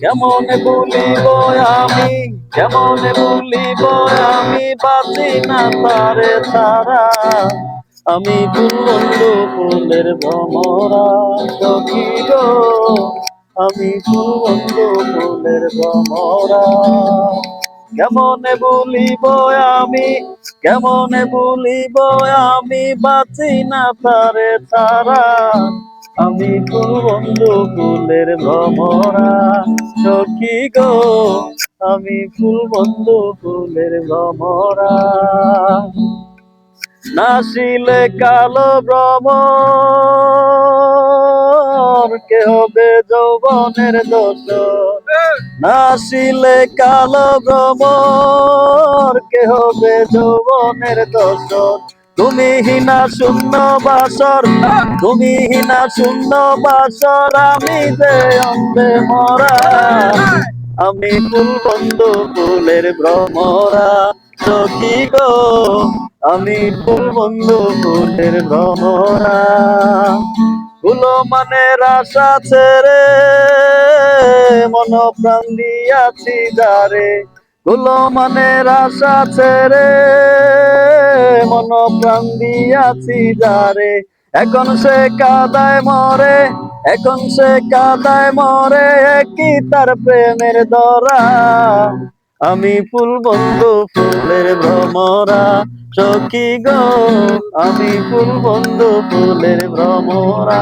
কেমনে বলিব আমি? কেমনে বলিব আমি? বাঁচি না তারে ছাড়া। আমি বন্ধু ফুলের ভমরা সখী আমি বন্ধু ফুলের ভমরা কেমনে বলিব আমি? কেমনে বলিব আমি? বাঁচি না তারে ছাড়া। আমি ফুল ফুলের ভ্রমরা সখী গো? আমি ফুল বন্ধু ফুলের ভ্রমরা। নাসিলে কালো ভ্রমর কে হবে যৌবনের দোষ? নাসিলে কালো ভ্রমর কে হবে যৌবনের দোষ? তুমি হিনা শূন্য বাসর তুমি হিনা শূন্য বাসর, আমি যে মরা। আমি ফুল বন্ধু, ফুলের ভ্রমরা সখী গো? আমি ফুল বন্ধু, ফুলের ভ্রমরা। ফুলো মানে রাশা ছেড়ে, মন প্রাণ দিয়াছি যারে। ফুলো মানে রাশা ছেড়ে মন প্রাণ দিয়াছি, যারে। এখন সে কাদায় মরে, এখন সে কাদায় মরে কি তার প্রেমের দরা আমি ফুল বন্ধু, ফুলের ভ্রমরা, সখী গো, আমি ফুল বন্ধু, ফুলের ভ্রমরা।